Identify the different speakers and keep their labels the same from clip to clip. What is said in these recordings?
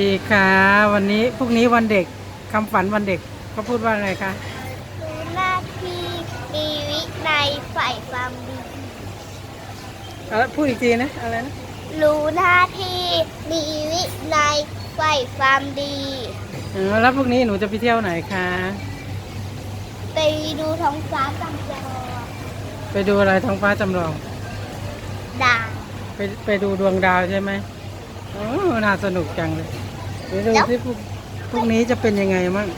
Speaker 1: ดีค่ะวันนี้พรุ่งนี้วันเด็กคำฝันวันเด็กเขาพูดว่าไงคะ
Speaker 2: รู้หน้าที่มีวินัยใฝ่ความดี
Speaker 1: เอาละพูดอีกทีนะอะไรนะ
Speaker 2: รู้หน้าที่มีวินัยใฝ่ความดี
Speaker 1: เออแล้วพรุ่งนี้หนูจะไปเที่ยวไหนคะ
Speaker 2: ไปดูท้องฟ้าจำลอง
Speaker 1: ไปดูอะไรท้องฟ้าจำลอง
Speaker 2: ดาว
Speaker 1: ไปไปดูดวงดาวใช่ไหม โอ้น่าสนุกจังเลยเดี๋ยวดูที่พรุ่งพรุ่งนี้จะเป็นยังไงมั่ง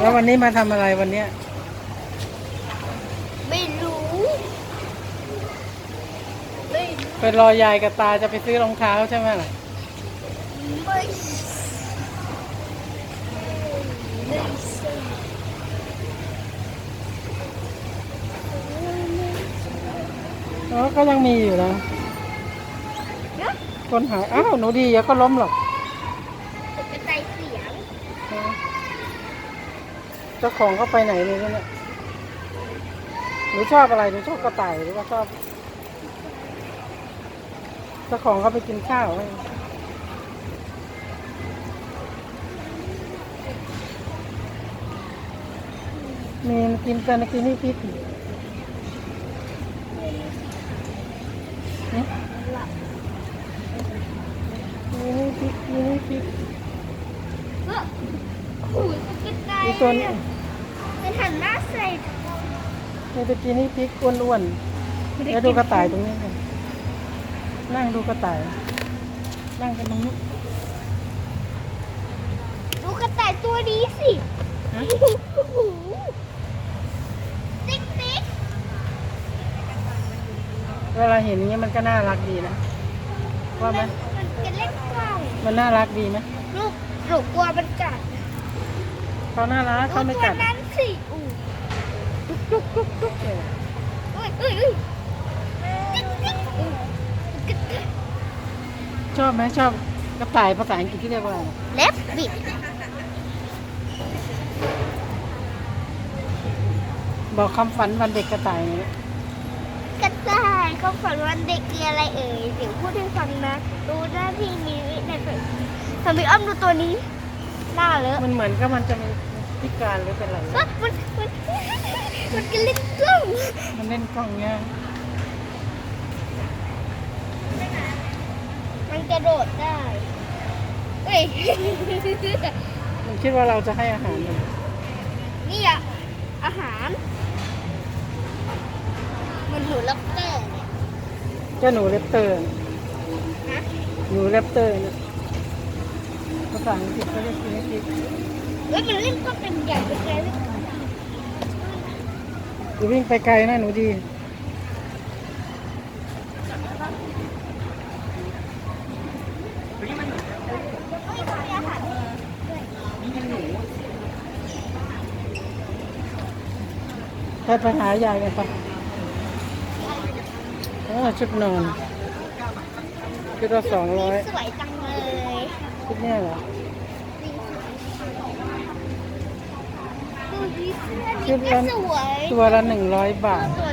Speaker 1: แล้ววันนี้มาทำอะไรวันเนี้ย
Speaker 2: ไม่รู้ ไม่รู้
Speaker 1: ไปรอยายกับตาจะไปซื้อรองเท้าใช่ไหมล่ะ
Speaker 2: ไม่ไม่ใช่
Speaker 1: อ๋อก็ยังมีอยู่นะคนหาย อ้าว หนูดีเดี๋ยวก็ล้มหรอก
Speaker 2: กระจายเสียง
Speaker 1: เจ้าของเขาไปไหนเลยเนี่ยหนูชอบอะไรหนูชอบกระต่ายหรือว่าชอบเจ้าของเขาไปกินข้าวไหมมีกินแต่นกินนี่พริกหึนี่นี่พริ กนี่นี่พริก
Speaker 2: เฮ้ยโอ้ยกระจาย
Speaker 1: อีตัวนี้
Speaker 2: มันหันหน้าใส่
Speaker 1: นี่ตะกี้นี่พริกอ้วนๆแล้วดูกระต่ายตรงนี้กันนั่งดูกระต่าย นั่งกันตรงนี้
Speaker 2: ดูกระต่ายตัวนี้สิ
Speaker 1: ฮะ
Speaker 2: โอ้โหติ๊กติ๊ก
Speaker 1: เวลาเห็นอย่างนี้มันก็น่ารักดีนะว่าไหม
Speaker 2: มันจะเล่นกล้อง
Speaker 1: มันน่ารักดีไหม
Speaker 2: ลูกหนูกลัวมันกัด
Speaker 1: เขาน่ารักเขาไม่
Speaker 2: ตัว
Speaker 1: กัด
Speaker 2: นั้นสิอู้จุกจุกจุกจุกเอ้ยเอ้ยเอ้ยติ๊กติ๊กอู้กระต่าย
Speaker 1: ชอบไหมชอบกระต่ายภาษาอังกฤษที่เรียกว่าอะไร
Speaker 2: เล็บบิด
Speaker 1: บอกคำฝันวันเด็กกระต่ายเนี่ย
Speaker 2: กระต่ายเขาฝันวันเด็กคืออะไรเอ่ยเดี๋ยวพูดให้ฟังนะรู้หน้าที่มีวินัยเป็นทำไมอ้อมดูตัวนี้หน้าเลอะ
Speaker 1: มันเหมือนกับมันจะมีพิการหรือเป็นอะไร
Speaker 2: มันมันมันมันก็เล่นกล้อง
Speaker 1: มันเล่นกล้องเนี่ย
Speaker 2: มันกระโดดได้เอ้ย
Speaker 1: มันคิดว่าเราจะให้อาหารมัน
Speaker 2: นี่อะอาหารมัน หนูลับเตอร์เนี่ย
Speaker 1: เจ้าหนูเลปเตอร์
Speaker 2: ฮะ
Speaker 1: หนูเลปเตอร์เนี่ยภาษาอังกฤษเขาเรียกกินพริก
Speaker 2: เฮ้ยมันเล่นกล้องเป็นใหญ่เป็นใหญ่เลย
Speaker 1: หนูวิ่งไปไกลนะหนูดี
Speaker 2: เฮ้ยมันมีอาหารด้วย
Speaker 1: ไปไปหายายกันไปเออชุดนอนชุดละสองร้อย
Speaker 2: สวยจังเลย
Speaker 1: ชุดเนี้ยเหรอ
Speaker 2: ดูดีเสื้อ
Speaker 1: ชุ
Speaker 2: นี้
Speaker 1: ด
Speaker 2: ก็
Speaker 1: ละ
Speaker 2: สวย
Speaker 1: ตัวละหนึ่งร้อยบาท
Speaker 2: ตัว